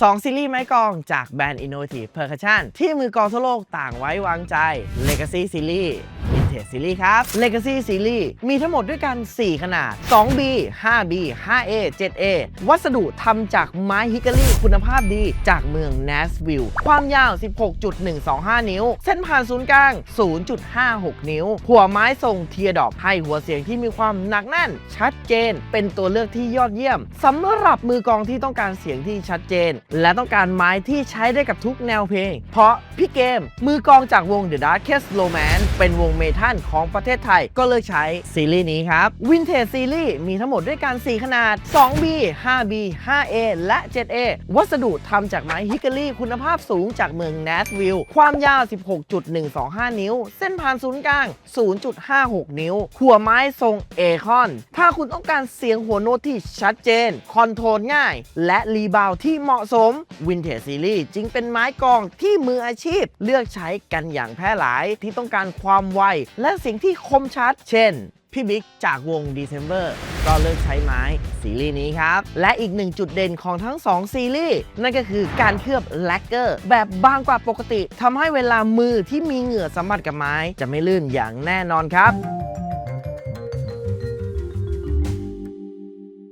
2 ซีรีส์ไม้กองจากแบรนด์ Innovative Percussion ที่มือกองทั่วโลกต่างไว้วางใจ Legacy Series Vintage Series ครับ Legacy Series มีทั้งหมดด้วยกัน 4 ขนาด 2B 5B 5A 7A วัสดุทำจากไม้ฮิการี่คุณภาพดีจากเมือง Nashville ความยาว 16.125 นิ้ว เส้นผ่านศูนย์กลาง 0.56 นิ้ว หัวไม้ทรงเทียดอปให้หัวเสียงที่มีความหนักแน่น ชัดเจน เป็นตัวเลือกที่ยอดเยี่ยมสำหรับมือกองที่ต้องการเสียงที่ชัดเจน และต้องการไม้ที่ใช้ได้กับทุกแนวเพลง เพราะพี่เกมมือกองจากวง The Darkest Romance เป็นวงเมทัลของประเทศไทย ก็เลือกใช้ซีรีส์นี้ครับ Vintage Series มีทั้งหมดด้วยกัน 4 ขนาด 2B 5B 5A และ 7A วัสดุทำจากไม้ฮิการี่คุณภาพสูงจากเมือง Nashville ความยาว 16.125 นิ้ว เส้นผ่านศูนย์กลาง 0.56 นิ้ว หัวไม้ทรงเอคอน ถ้าคุณต้องการเสียงหัวโน้ตที่ชัดเจน คอนโทรลง่าย และรีบาวที่เหมาะสม Vintage Series จึงเป็นไม้กองที่มืออาชีพ เลือกใช้กันอย่างแพร่หลายที่ต้องการความไวและสิ่งที่คมชัด เช่น พี่บิ๊กจากวง December ก็เลือกใช้ไม้ซีรีส์นี้ครับ และอีกหนึ่งจุดเด่นของทั้ง 2 ซีรีส์ นั่นก็คือการเคลือบแลกเกอร์ แบบบางกว่าปกติทำให้เวลามือที่มีเหงื่อสัมผัสกับไม้ จะไม่ลื่นอย่างแน่นอนครับ